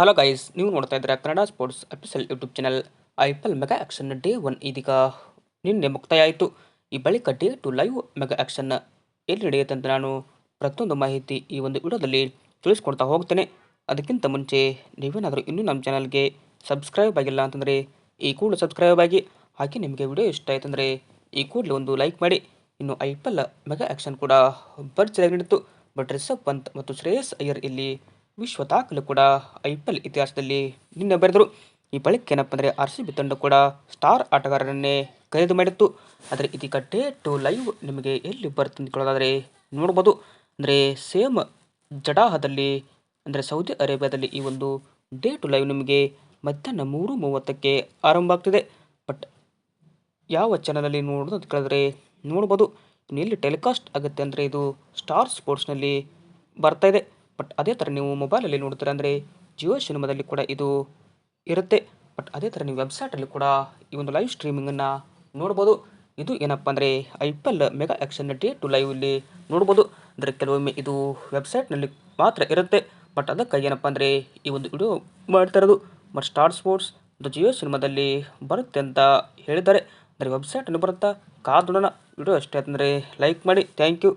Hello guys ನೀವು ನೋಡ್ತಾ ಇದ್ದೀರಾ Kannada sports official YouTube channel I P L mega auction day one ಇದೀಗ ನಿನ್ನೆ ಮುಕ್ತಾಯ ಆಯಿತು ಈ ಬಳಿಕ day two live mega auction ಎಲ್ಲಿ ನಡೆಯುತ್ತೆ ಅಂತ ನಾನು ಪ್ರತಿಯೊಂದು ಮಾಹಿತಿ ಈ ಒಂದು ವಿಡಿಯೋದಲ್ಲಿ ತಿಳಿಸ್ಕೊಡ್ತಾ ಹೋಗ್ತೇನೆ. ಅದಕ್ಕಿಂತ ಮುಂಚೆ ನೀವೇನಾದರೂ ಇನ್ನೂ ನಮ್ಮ ಚಾನಲ್ಗೆ ಸಬ್ಸ್ಕ್ರೈಬ್ ಆಗಿಲ್ಲ ಅಂತಂದರೆ ಈ ಕೂಡಲೇ ಸಬ್ಸ್ಕ್ರೈಬ್ ಆಗಿ. ಹಾಗೆ ನಿಮಗೆ ವಿಡಿಯೋ ಇಷ್ಟ ಆಯ್ತಂದರೆ ಈ ಕೂಡಲೇ ಒಂದು ಲೈಕ್ ಮಾಡಿ. ಇನ್ನು I P L mega auction ಕೂಡ ಭರ್ಜರಿಯಾಗಿ ನಡೀತು. ಬಟ್ ರಿಷಬ್ ಪಂತ್ ಮತ್ತು ಶ್ರೇಯಸ್ ಅಯ್ಯರ್ ಇಲ್ಲಿ ವಿಶ್ವ ದಾಖಲೆ ಕೂಡ ಐ ಪಿ ಎಲ್ ಇತಿಹಾಸದಲ್ಲಿ ನಿನ್ನೆ ಬರೆದರು. ಈ ಬಳಿಕ ಏನಪ್ಪ ಅಂದರೆ ಆರ್ ಸಿ ಬಿ ತಂಡ ಕೂಡ ಸ್ಟಾರ್ ಆಟಗಾರರನ್ನೇ ಖರೀದಿ ಮಾಡಿತ್ತು. ಆದರೆ ಇದೀಗ ಡೇ ಟು ಲೈವ್ ನಿಮಗೆ ಎಲ್ಲಿ ಬರುತ್ತೆ ಅಂದ್ಕೊಳ್ಳೋದಾದರೆ ನೋಡ್ಬೋದು. ಅಂದರೆ ಸೇಮ್ ಜಡಾಹದಲ್ಲಿ, ಅಂದರೆ ಸೌದಿ ಅರೇಬಿಯಾದಲ್ಲಿ ಈ ಒಂದು ಡೇ ಟು ಲೈವ್ ನಿಮಗೆ ಮಧ್ಯಾಹ್ನ ಮೂರು ಮೂವತ್ತಕ್ಕೆ ಆರಂಭ ಆಗ್ತಿದೆ. ಬಟ್ ಯಾವ ಚಾನಲಲ್ಲಿ ನೋಡೋದು ಅಂತ ಕೇಳಿದ್ರೆ ನೋಡ್ಬೋದು. ಎಲ್ಲಿ ಟೆಲಿಕಾಸ್ಟ್ ಆಗುತ್ತೆ ಅಂದರೆ ಇದು ಸ್ಟಾರ್ ಸ್ಪೋರ್ಟ್ಸ್ನಲ್ಲಿ ಬರ್ತಾ ಇದೆ. ಬಟ್ ಅದೇ ಥರ ನೀವು ಮೊಬೈಲಲ್ಲಿ ನೋಡ್ತೀರಾ ಅಂದರೆ ಜಿಯೋ ಸಿನಿಮಾದಲ್ಲಿ ಕೂಡ ಇದು ಇರುತ್ತೆ. ಬಟ್ ಅದೇ ಥರ ನೀವು ವೆಬ್ಸೈಟಲ್ಲಿ ಕೂಡ ಈ ಒಂದು ಲೈವ್ ಸ್ಟ್ರೀಮಿಂಗನ್ನು ನೋಡ್ಬೋದು. ಇದು ಏನಪ್ಪ ಅಂದರೆ I P L mega auction day two live ಇಲ್ಲಿ ನೋಡ್ಬೋದು. ಅಂದರೆ ಕೆಲವೊಮ್ಮೆ ಇದು ವೆಬ್ಸೈಟ್ನಲ್ಲಿ ಮಾತ್ರ ಇರುತ್ತೆ. ಬಟ್ ಅದಕ್ಕೆ ಏನಪ್ಪ ಅಂದರೆ ಈ ಒಂದು ವಿಡಿಯೋ ಮಾಡ್ತಾ ಇರೋದು. ಬಟ್ ಸ್ಟಾರ್ ಸ್ಪೋರ್ಟ್ಸ್ ಇದು ಜಿಯೋ ಸಿನಿಮಾದಲ್ಲಿ ಬರುತ್ತೆ ಅಂತ ಹೇಳಿದ್ದಾರೆ. ಅಂದರೆ ವೆಬ್ಸೈಟಲ್ಲಿ ಬರುತ್ತಾ? ಕಾದೋಣ ವಿಡಿಯೋ ಅಷ್ಟೇ. ಅಂದರೆ ಲೈಕ್ ಮಾಡಿ. Thank you